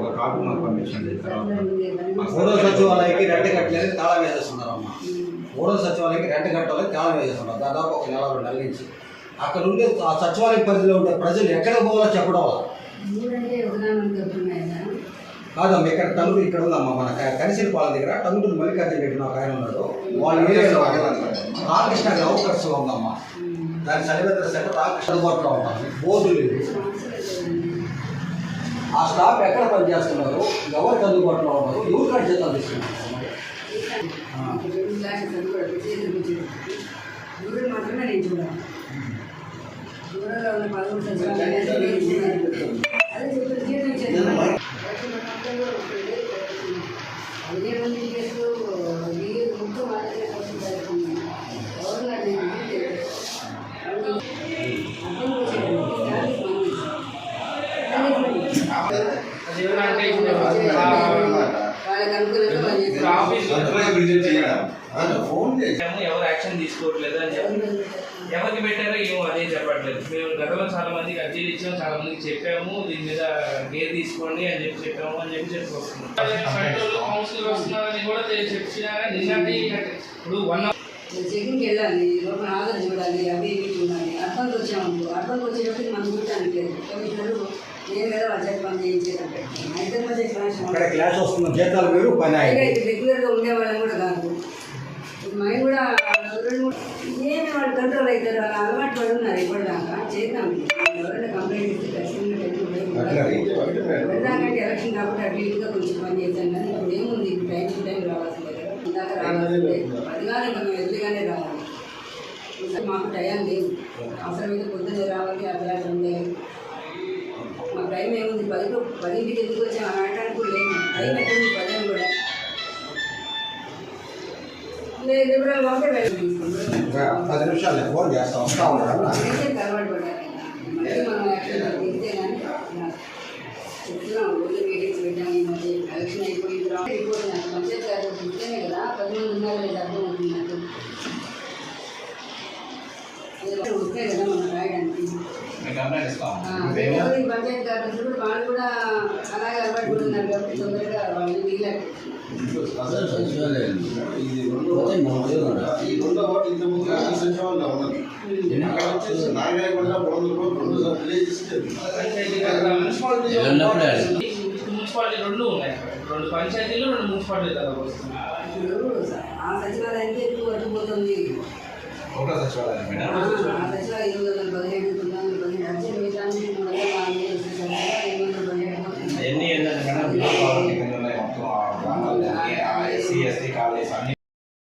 ఒక కాపీ మాకు పంపించండి తర్వాత. మూడో సచివాలయానికి రెంట్ కట్టలేదు తాళం వేసేస్తున్నారమ్మా మూడో సచివాలయానికి రెంట్ కట్టాలని తాళం వేసేస్తున్నారు దాదాపు ఒక నెల రెండు నెలల నుంచి. అక్కడ ఉండే ఆ సచివాలయం పరిధిలో ఉండే ప్రజలు ఎక్కడ పోవాలో చెప్పడం వల్ల. కాదమ్మా ఇక్కడ టంగుటూరు ఇక్కడ ఉందమ్మా మన కనిసిరిపాలెం దగ్గర. టంగుటూరు మల్లికార్జున రెడ్డి ఒక ఆయన ఉన్నాడు. వాళ్ళ ఏరియాలో రామకృష్ణ గౌకర్స్ ఉందమ్మా. దాని సరిహద్దు సెంటర్ రామకృష్ణ అందుబాటులో ఉంటాం బోర్డు లేదు. ఆ స్టాఫ్ ఎక్కడ పనిచేస్తున్నారు? ఎవరికి అందుబాటులో ఉన్నారు? ఎవరు కాడ జీతాలు తీసుకున్నారు మాత్రమే నేను చూడాలి దూరంలో ఉన్న పదమూడు ఎవరు యాక్షన్ తీసుకోవట్లేదు అని చెప్పి. ఎవరికి పెట్టారో ఏమో అదే చెప్పట్లేదు. మేము గతంలో చాలా మందికి అర్జీలు ఇచ్చాము చాలా మందికి చెప్పాము దీని మీద కేర్ తీసుకోండి అని చెప్పి చెప్పాము అని చెప్పి చెప్పి వస్తున్నాం పెట్రోల్ కౌన్సిల్ వస్తున్నారని కూడా చెప్పినా నిన్నటి ఇప్పుడు వన్ చెకింగ్కి వెళ్ళాలి లోపల ఆధార్ చూడాలి అవి ఇవి చూడాలి అర్థంకి వచ్చాము అర్థంకి వచ్చేటప్పుడు మనం చూడటానికి లేదు. అక్కడ. క్లాస్ వస్తున్న జీతాలు వేరు పని రెగ్యులర్గా ఉండేవాళ్ళం కూడా కాదు. మేము కూడా ఏమి వాళ్ళు కంట్రోల్ అవుతారు? వాళ్ళు అలవాటు పడి ఉన్నారు ఇప్పటిదాకా చేద్దాం. ఎవరైనా కంప్లైంట్ ఇస్తే ఖచ్చితంగా ఎలక్షన్ కాబట్టి అటు ఇటుగా కొంచెం పని చేద్దాం కానీ ఇప్పుడు ఏముంది? టైం టు టైం రావాల్సిందే కదా. ఇందాక రావాల్సిందే. ఇంకా మేము ఎదురుగానే రావాలి. మాకు టైం లేదు. అవసరమైతే పొద్దున్నే రావాలి అట్లా ఉండేది టైం ఏముంది పది పదింటికి ఎందుకు వచ్చాం అని అనడానికి కూడా లేదు టైం ఎక్కడుంది పదని కూడా లేదు లిబరల్ ఉంటే ఇంకా పది నిమిషాలు నేను ఫోన్ చేస్తా వస్తా ఉన్నాడు అలవాటు పడ్డారు మళ్ళీ మనం యాక్షన్ తింటే కానీ చెప్తున్నాం రోజు మీటింగ్స్ పెట్టాం ఈ మధ్య ఎలక్షన్ అయిపోయిన తర్వాత రిపోర్ట్ నాకు పంచాయత్ గారు చెప్తేనే కదా పది మంది ఉన్నారు లేదా అర్థం అవుతుంది నాకు ఏదో ఉంటే కదా మనం రాయడానికి కంప్లైంట్ పంచాయత్ గారు కూడా వాళ్ళు కూడా అలాగే అలవాటు పడి ఉన్నారు కాబట్టి తొందరగా వాళ్ళని మిగిలారు. ఇది రెండో ఈ రెండో ఓటు ఇంత ముందు ఈ సచివాలయంలో ఉన్నది అక్కడ వచ్చేసి నాగరాయకుండా మూడు రూపాయలు రెండు సార్లు విలేజెస్ మున్సిపాలిటీ రెండు ఉన్నాయి. అక్కడ. రెండు పంచాయతీలు రెండు మున్సిపాలిటీ వస్తున్నాయి. ఆ సచివాలయానికి ఎక్కువ పట్టుకుపోతుంది ఒకటో సచివాలయం మేడం.